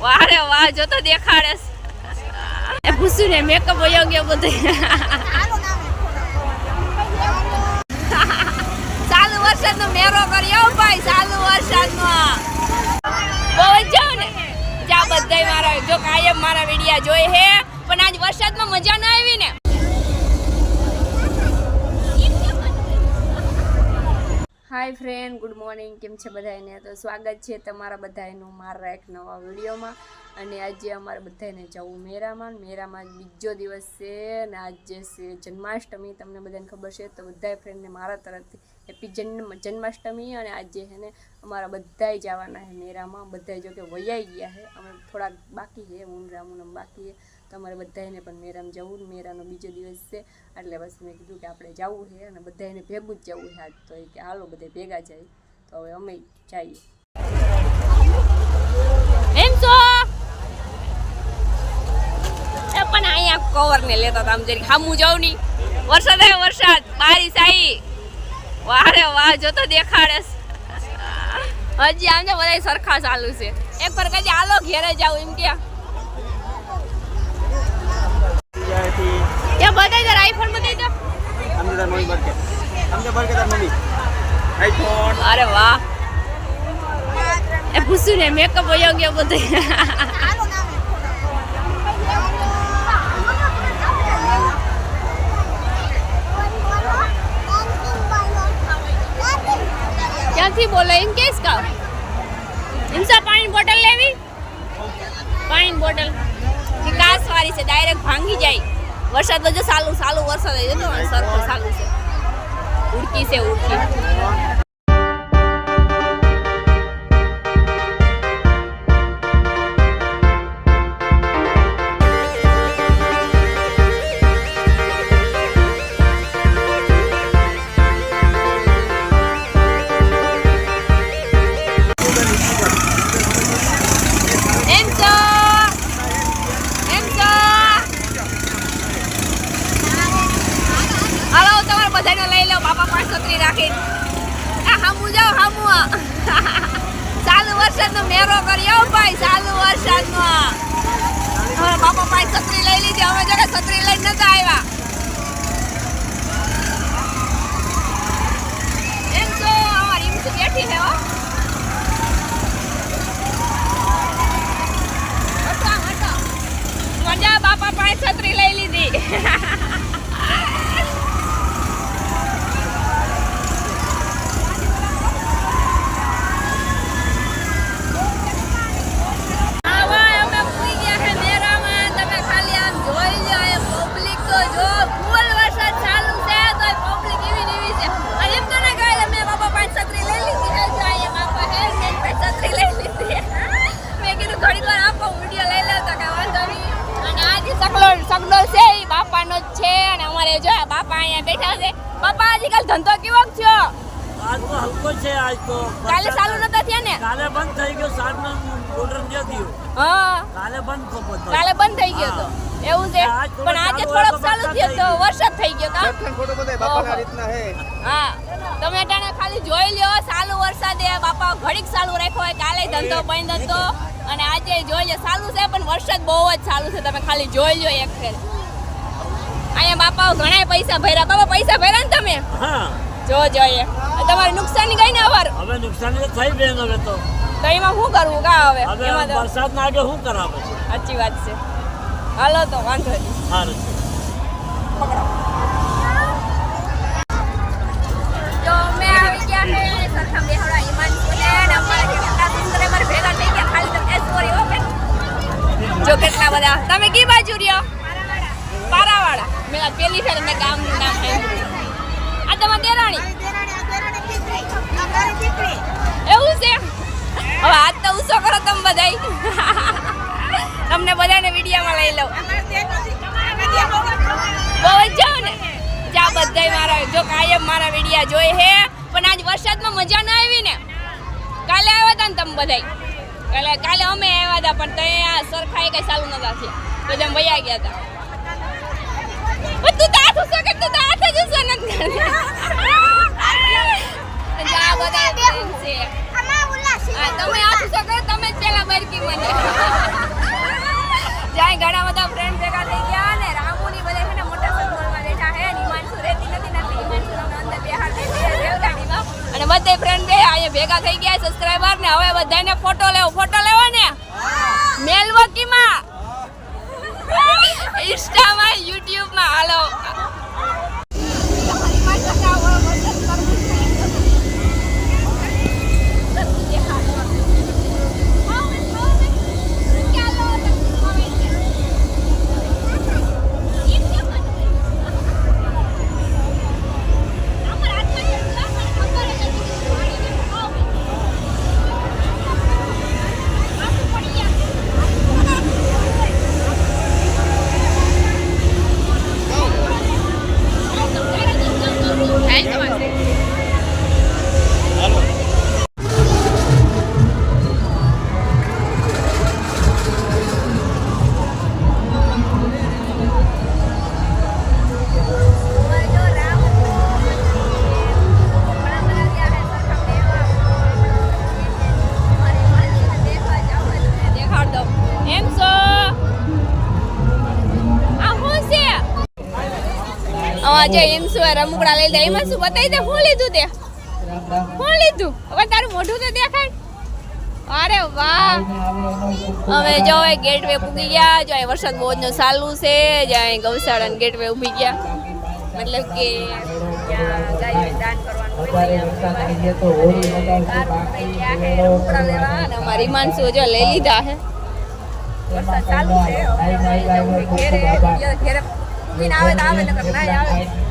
વાહ રે વાહ, જો તો દેખાડે. એ ભૂસું ને મેકઅપ વયો ગયો બધું. ચાલુ વરસાદનો મેરો કર્યો ભાઈ, ચાલુ વરસાદમાં બહુ જ જાવ ને. જ્યાં બધાય મારા, જો કાયમ મારા વિડિયા જોઈ હે. પણ આજ વરસાદમાં મજા ના આવી ને. હાય ફ્રેન્ડ ગુડ મોર્નિંગ કેમ છે બધાને તો સ્વાગત છે તમારા બધાનું મારા એક નવા વિડીયોમાં. અને આજે અમારે બધાને જવું મેરામાં. મેરામાં બીજો દિવસ છે અને આજે છે જન્માષ્ટમી. તમને બધાને ખબર છે તો બધાય ફ્રેન્ડને મારા તરફથી હેપી જન્મ, જન્માષ્ટમી. અને આજે છે ને અમારા બધાય જવાના છે મેરામાં. બધાય જો કે વૈયાઈ ગયા છે. અમે થોડાક બાકી છે મુનરામુનમ બાકી છે. તો અમારે બધાને પણ મેરામાં જવું ને મેરાનો બીજો દિવસ છે. એટલે બસ મેં કીધું કે આપણે જવું છે અને બધાને ભેગું જ જવું છે આજ તો કે હાલો બધે ભેગા જાય. તો હવે અમે જઈએ. પણ અહીંયા કવર ને લેતા હતા આમ જરી ખામું જાવ નહીં વરસાદ આવ્યો વરસાદ, બારીશ આવી વારે વાહ, જો તો દેખાડે. હજી આમ બધા સરખા ચાલુ છે. એક પર કદી આલો ઘેરે જાવ એમ કે. ત્યાંથી ત્યાં બતાવી દે આઈફોન બતાવી દો અમને તાર મમ્મી બરકે અમને બરકે તાર મમ્મી આઈફોન અરે વાહ એ ભૂસું ને મેકઅપ વયો ગયો બધું ક્યાંથી બોલો એમ કેસ કા ઇન્સા પાણી બોટલ લેવી પાણી બોટલ કે કાસ વાળી છે ડાયરેક્ટ ભાંગી જાય વરસાદ તો જો સારું સારું વરસાદ આવી જતો ને સરખો સારું છે. ઉડકી છે, ઉડકી. મેરો કર્યો ભાઈ, ચાલુ વરસાદનો અમારા બાપા પાંચ છત્રી લઈ લીધી અમે જો કે છત્રી લઈને નતા આવ્યા. ધંધો કેવો થયો? આજ તો હલકો છે આજ તો. કાલે ચાલુ નતા થયા ને? કાલે બંધ થઈ ગયો સાતનો ઓર્ડર દે દીયો. હા. કાલે બંધ તો પતો કાલે બંધ થઈ ગયો તો. એવું છે. પણ આજે થોડોક ચાલુ થયો તો વરસાદ થઈ ગયો કા ફોટો બતાય બાપાના. રીતના હે. હા. તમે ટાણે ખાલી જોઈ લ્યો ચાલુ એ બાપા ઘડીક ચાલુ રાખ્યો હોય કાલે ધંધો બંધ હતો. અને આજે જોઈ લ્યો ચાલુ છે પણ વરસાદ બહુ જ ચાલુ છે. તમે ખાલી જોઈ લ્યો એક ફેર. અહીંયા બાપા ઘણા પૈસા ભર્યા. બાપા પૈસા ભર્યા ને તમે? હા. જો જોઈએ. તમારે નુકસાની ગઈ ને અવાર હવે નુકસાની તો થઈ બેન હવે તો. તો એમાં શું કરવું? કા હવે? હવે એમાં તો વરસાદ ના આગે શું કરાવે છે સાચી વાત છે. હાલો તો વાંધો નહીં. સારું છે. તો અમે આવી ગયા છે સરખા બેહડા હિમાંશુને અને અમારા કેટલા સબસ્ક્રાઇબર ભેગા થઈ ગયા ખાલી તમે સોરી હો બેન. જો કેટલા બધા. તમે કી બાજુ રહ્યો? પારાવાડા મેં આ પેલી ફેર મેં ગામનું નામ સાંભળ્યું. આ તમારી દેરાણી? એવું છે? હવે આજ તો ઉસો કરો તમે બધાય. તમને બધાને વિડીયામાં લઈ લઉં. બહુ જ ને. જ્યાં બધાય મારા જો કાયમ મારા વિડિયા જોઈ હે. પણ આજ વરસાદમાં મજા ના આવી ને. કાલે આવ્યા હતા ને તમે બધાય. કાલે કાલે અમે આવ્યા હતા પણ ત્યાં એ કઈ ચાલુ નતા થયા. બધા વયા ગયા હતા તું ઘણા બધા ફ્રેન્ડ ભેગા થઈ ગયા ને રામુ બધા મોટા સર્કલમાં બેઠા હે નિમાન સુરેતી નથી બધા ફ્રેન્ડ બે અહીંયા ભેગા થઈ ગયા સબસ્ક્રાઇબર ને. હવે બધાને આ જે એમ છો રમકડા લઈ લે એમાં શું બતાવી દે? શું લીધું તે? શું લીધું? હવે તારું મોઢું તો દેખાડ અરે વાહ. હવે જો હવે ગેટ વે પૂગી ગયા. જો અહીં વરસાદ બહુ જ ચાલુ છે. જ્યાં ગૌશાળા ગેટ વે ઊભી ગયા. મતલબ કે ત્યાં ગાયોને દાન કરવાનું હોય વધારે વરસાદ આવી જાય તો હોળી લગાવશે બાકી રમકડા લેવા. અને અમારી માનસો જો લઈ લીધા છે. વરસાદ ચાલુ છે. ઘેરે ઘેરે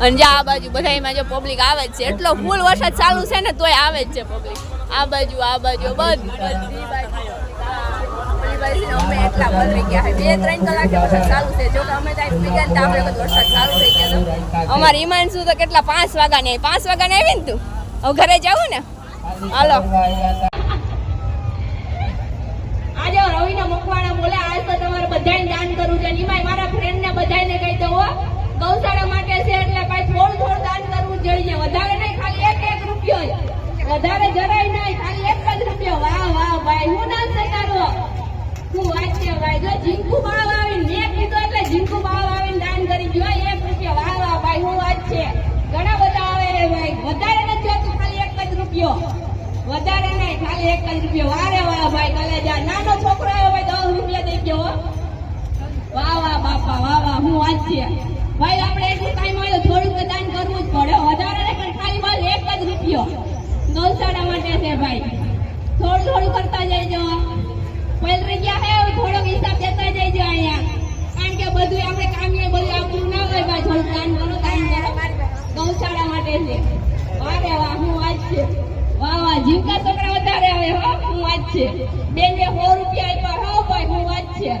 અને જે આ બાજુ બધાયમાં જો પબ્લિક આવે જ છે. એટલો ફૂલ વરસાદ ચાલુ છે ને તોય આવે જ છે પબ્લિક. આ બાજુ આ બાજુ બધી બધી અમે એટલા પલળી ગયા છે. બે ત્રણ કલાકે વરસાદ ચાલુ છે. જો કે અમે ત્યાં ભેગા ને આપણે વખત વરસાદ ચાલુ થઈ ગયો અમારે ઈમાન શું તો કેટલા પાંચ વાગ્યા ને પાંચ વાગ્યા ને આવી ને તું? હવે ઘરે જવું ને? હાલો આજે રવિના મકવાણા બોલે આજ તો તમારે બધાને દાન કરવું છે નિમાય મારા ફ્રેન્ડ ને બધાને કહી દો હો. ગૌશાળા માટે છે એટલે ભાઈ થોડું થોડું દાન કરવું જોઈએ. વધારે નહીં, ખાલી એક એક રૂપિયો. વધારે જરાય નહીં, ખાલી એક જ રૂપિયો. વાહ વાહ, ભાઈ, હું દાન છે શું વાત છે ભાઈ? જો જીંકુ બાવ આવીને, મેં કીધું એટલે જીંકુ બાવ આવીને દાન કરી ગયો. એક રૂપિયો. વાહ વાહ, ભાઈ હું વાત છે? ઘણા બધા આવે ભાઈ. વધારે નથી જોતું ખાલી એક જ રૂપિયો. વધારે નહીં, ખાલી એક જ રૂપિયો. વારે વાહ, ભાઈ, કલેજા. નાનો છોકરો આવ્યો ભાઈ, દસ રૂપિયા દઈ ગયો. વાહ વાહ, બાપા, વાહ વાહ હું છે? ભાઈ, આપણે એટલું ટાઈમ હોય તો થોડુંક દાન કરવું જ પડે. વધારે પણ ખાલી બસ એક જ રૂપિયો. નવસાડા માટે છે ભાઈ. થોડું થોડું કરતા જઈજો. પલરી ગયા હે થોડોક હિસાબ દેતા જઈજો અહીંયા. કારણ કે બધું આપણે કામીએ બધું આપણું ના હોય, ભાઈ થોડું દાન કરો દાન કરો. ગૌશાળા માટે છે. વારે વાહ, હું વાત છે. વાહ વાહ જીવકા છોકરા વધારે આવે, હો, હું વાત છે. બેન સો રૂપિયા આપ્યા, હો, ભાઈ, હું વાત છે.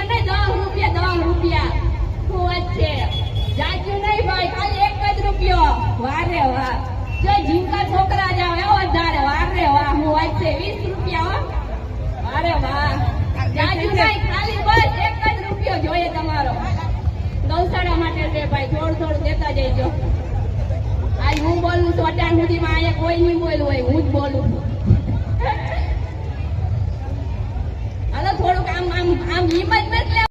છે. જાજુ નહીં ભાઈ, ખાલી એક જ રૂપિયો. વારે વાહ. જો જીવકા છોકરા જાવ એવો વધારે વારે વાહ. હું વાંચે વીસ રૂપિયા, હો. વારે વાહ. જાજુ નહીં, ખાલી બસ એક જ રૂપિયો જોઈએ તમારો. ગૌશાળા માટે છે ભાઈ થોડું થોડું દેતા જઈજો. આજ હું બોલું છું અટાણ સુધીમાં અહીંયા કોઈ નહીં બોલું હોય, હું જ બોલું હાલો, થોડુંક આમ આમ આમ હિંમત નથી